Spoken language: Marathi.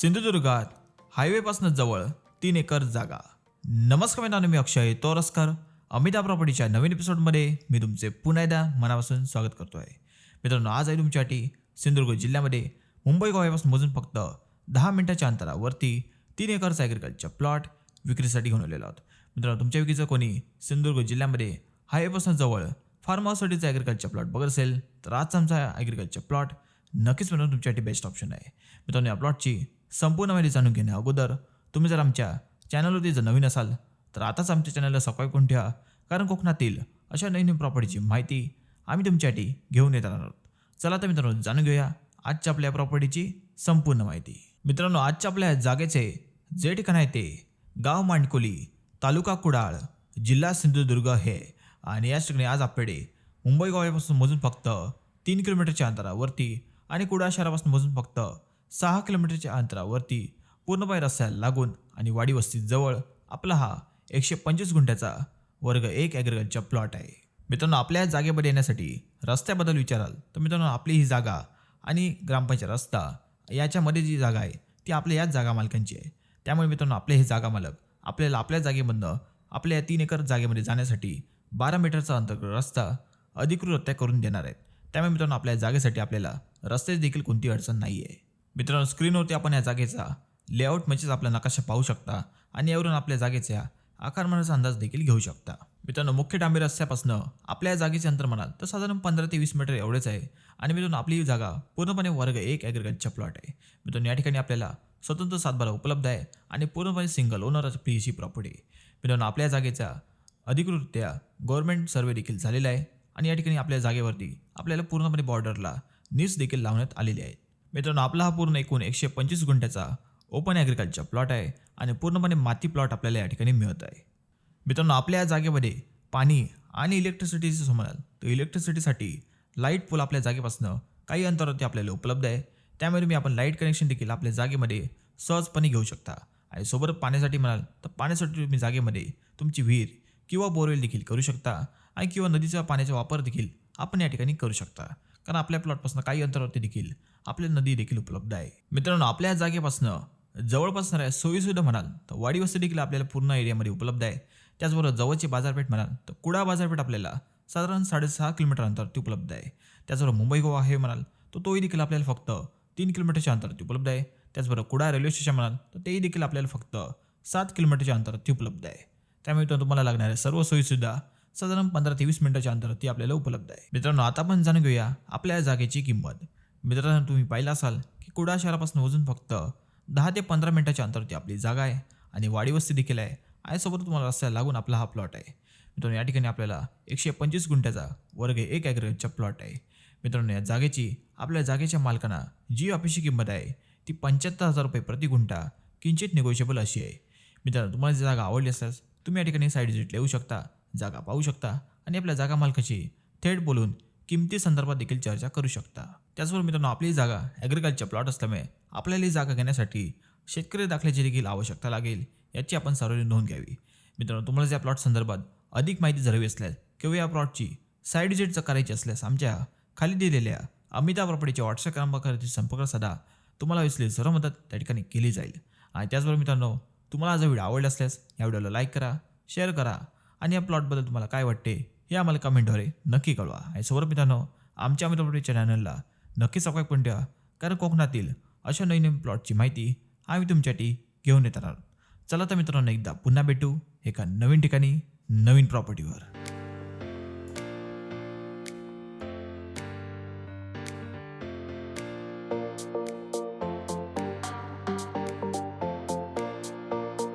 सिंधुदुर्गात हायवेपासून जवळ तीन एकर जागा. नमस्कार मित्रांनो मी अक्षय तोरस्कर. अमिता प्रॉपर्टीच्या नवीन एपिसोडमध्ये मी तुमचे पुन्हा एकदा मनापासून स्वागत करतो आहे मित्रांनो आज आहे तुमच्यासाठी सिंधुदुर्ग जिल्ह्यामध्ये मुंबई गोव्यापासून मोजून फक्त दहा मिनिटाच्या अंतरावरती तीन एकरचा ॲग्रिकल्चर प्लॉट विक्रीसाठी घेऊन आलेलो आहोत. मित्रांनो तुमच्या विक्रीचं कोणी सिंधुदुर्ग जिल्ह्यामध्ये हायवेपासून जवळ फार्म हाऊससाठीचा ॲग्रिकल्चर प्लॉट बघत असेल तर आजचा आमचा ॲग्रिकल्चर प्लॉट नक्कीच मित्रांनो तुमच्यासाठी बेस्ट ऑप्शन आहे. मित्रांनो या प्लॉटची संपूर्ण माहिती जाणून घेण्या अगोदर तुम्ही जर आमच्या चॅनलवरती जर नवीन असाल तर आताच आमच्या चॅनलला सबस्क्राईब करून ठेवा कारण कोकणातील अशा नवीन नवीन प्रॉपर्टीची माहिती आम्ही तुमच्यासाठी घेऊन येत आहोत. चला तर मित्रांनो जाणून घेऊया आजच्या आपल्या प्रॉपर्टीची संपूर्ण माहिती. मित्रांनो आजच्या आपल्या जागेचे जे ठिकाण आहे ते गाव मांडकोली तालुका कुडाळ जिल्हा सिंधुदुर्ग हे आणि याच ठिकाणी आज आपल्याकडे मुंबई गोव्यापासून मोजून फक्त तीन किलोमीटरच्या अंतरावरती आणि कुडाळ शहरापासून मोजून फक्त सहा किलोमीटरच्या अंतरावरती पूर्णपाय रस्त्याला लागून आणि वाडी वस्तीजवळ आपला हा एकशे पंचवीस गुंठ्याचा वर्ग एक ॲग्रिकल्चर प्लॉट आहे. मित्रांनो आपल्या या जागेमध्ये येण्यासाठी रस्त्याबद्दल विचाराल तर मित्रांनो आपली ही जागा आणि ग्रामपंचायत रस्ता याच्यामध्ये जी जागा आहे ती आपल्या याच जागा मालकांची आहे. त्यामुळे मित्रांनो आपले हे जागा मालक आपल्याला आपल्या जागेमधनं आपल्या या तीन एकर जागेमध्ये जाण्यासाठी बारा मीटरचा अंतर्गत रस्ता अधिकृतरित्या करून देणार आहेत. त्यामुळे मित्रांनो आपल्या जागेसाठी आपल्याला रस्त्याची देखील कोणती अडचण नाही आहे मित्रांनो स्क्रीनवरती आपण या जागेचा लेआउट म्हणजेच आपला नकाशा पाहू शकता आणि यावरून आपल्या जागेच्या आकारमानाचा अंदाज देखील घेऊ शकता. मित्रांनो मुख्य डांबे रस्त्यापासून आपल्या या जागेचे अंतर म्हणाल तर साधारण पंधरा ते वीस मीटर एवढेच आहे. आणि मित्रांनो आपली ही जागा पूर्णपणे वर्ग एक ॲग्रिकल्चर प्लॉट आहे. मित्रांनो या ठिकाणी आपल्याला स्वतंत्र सातबारा उपलब्ध आहे आणि पूर्णपणे सिंगल ओनर पी ही प्रॉपर्टी मित्रांनो आपल्या जागेचा अधिकृतरित्या गव्हर्नमेंट सर्वे देखील झालेला आहे आणि या ठिकाणी आपल्या जागेवरती आपल्याला पूर्णपणे बॉर्डरला नीस देखील लावण्यात आलेली आहेत मित्रांनो आपला हा पूर्ण एकूण एकशे पंचवीस गुंठ्याचा ओपन ॲग्रिकल्चर प्लॉट आहे आणि पूर्णपणे माती प्लॉट आपल्याला या ठिकाणी मिळत आहे. मित्रांनो आपल्या या जागेमध्ये पाणी आणि इलेक्ट्रिसिटीचं समजाल तर इलेक्ट्रिसिटीसाठी लाइट पोल आपल्या जागेपासून काही अंतरावरती आपल्याला उपलब्ध आहे. त्यामुळे तुम्ही आपण लाइट कनेक्शन देखील आपल्या जागेमध्ये सहजपणे घेऊ शकता. आणि सोबत पाण्यासाठी म्हणाल तर पाण्यासाठी तुम्ही जागेमध्ये तुमची विहीर किंवा बोरवेल देखील करू शकता आणि किंवा नदीच्या पाण्याचा वापर देखील आपण या ठिकाणी करू शकता. कारण आपल्या प्लॉटपासून काही अंतरावरती देखील आपल्या नदी देखील उपलब्ध आहे. मित्रांनो आपल्या जागेपासून जवळपास असणाऱ्या सोयीसुद्धा म्हणाल तर वाडी वस्ती देखील आपल्याला पूर्ण एरियामध्ये उपलब्ध आहे. त्याचबरोबर जवळची बाजारपेठ म्हणाल तर कुडा बाजारपेठ आपल्याला साधारण साडेसहा किलोमीटर अंतरावरती उपलब्ध आहे. त्याचबरोबर मुंबई गोवा आहे म्हणाल तर तोही देखील आपल्याला फक्त तीन किलोमीटरच्या अंतरावरती उपलब्ध आहे. त्याचबरोबर कुडा रेल्वे स्टेशन म्हणाल तर तेही देखील आपल्याला फक्त सात किलोमीटरच्या अंतरावरती उपलब्ध आहे. त्यामुळे तुम्हाला लागणाऱ्या सर्व सोयीसुद्धा साधारण पंधरा ते वीस मिनिटाच्या ती आपल्याला उपलब्ध आहे. मित्रांनो आता आपण जाणून घेऊया आपल्या या जागेची किंमत. मित्रांनो तुम्ही पाहिलं असाल की कुडा शहरापासून वजून फक्त दहा ते पंधरा मिनिटाच्या अंतरावरती आपली जागा आहे आणि वाडी वस्ती देखील आहे आणि सोबत तुम्हाला रस्त्याला लागून आपला हा प्लॉट आहे. मित्रांनो या ठिकाणी आपल्याला एकशे पंचवीस गुंठ्याचा वर्ग एक ॲग्रेटचा प्लॉट आहे. मित्रांनो या जागेची आपल्या जागेच्या मालकांना जी ऑफिसची किंमत आहे ती पंच्याहत्तर हजार रुपये प्रति गुंठा किंचित निगोशिएबल अशी आहे. मित्रांनो तुम्हाला जी जागा आवडली असल्यास तुम्ही या ठिकाणी साईड विजिट येऊ शकता. जागा पाहू शकता आणि आपल्या जागा मालकाशी थेट बोलून किमती संदर्भात देखील चर्चा करू शकता. त्याचबरोबर मित्रांनो आपली जागा ॲग्रिकल्चर प्लॉट असल्यामुळे आपल्याला ही जागा घेण्यासाठी शेतकरी दाखल्याची देखील आवश्यकता लागेल याची आपण सर्वांनी नोंद घ्यावी. मित्रांनो तुम्हाला या प्लॉट संदर्भात अधिक माहिती जर हवी असल्यास किंवा या प्लॉटची साईड विजिट जर करायची असल्यास आमच्या खाली दिलेल्या अमिता प्रॉपर्टीच्या व्हॉट्सअप क्रमांकावरती संपर्क साधा. तुम्हाला असलेली सर्व मदत त्या ठिकाणी केली जाईल. आणि त्याचबरोबर मित्रांनो तुम्हाला हा जर व्हिडिओ आवडला असल्यास या व्हिडिओला लाईक करा शेअर करा आणि या प्लॉटबद्दल तुम्हाला काय वाटते हे आम्हाला कमेंटद्वारे नक्की कळवा. आणि सर्व मित्रांनो आमच्या मित्रपटीच्या प्रॉपर्टीच्या चॅनलला नक्की सबस्क्राईब पण ठेवा कारण कोकणातील अशा नवीन नवीन प्लॉटची माहिती आम्ही तुमच्यासाठी घेऊन येत राहणार. चला तर मित्रांनो एकदा पुन्हा भेटू एका नवीन ठिकाणी नवीन प्रॉपर्टीवर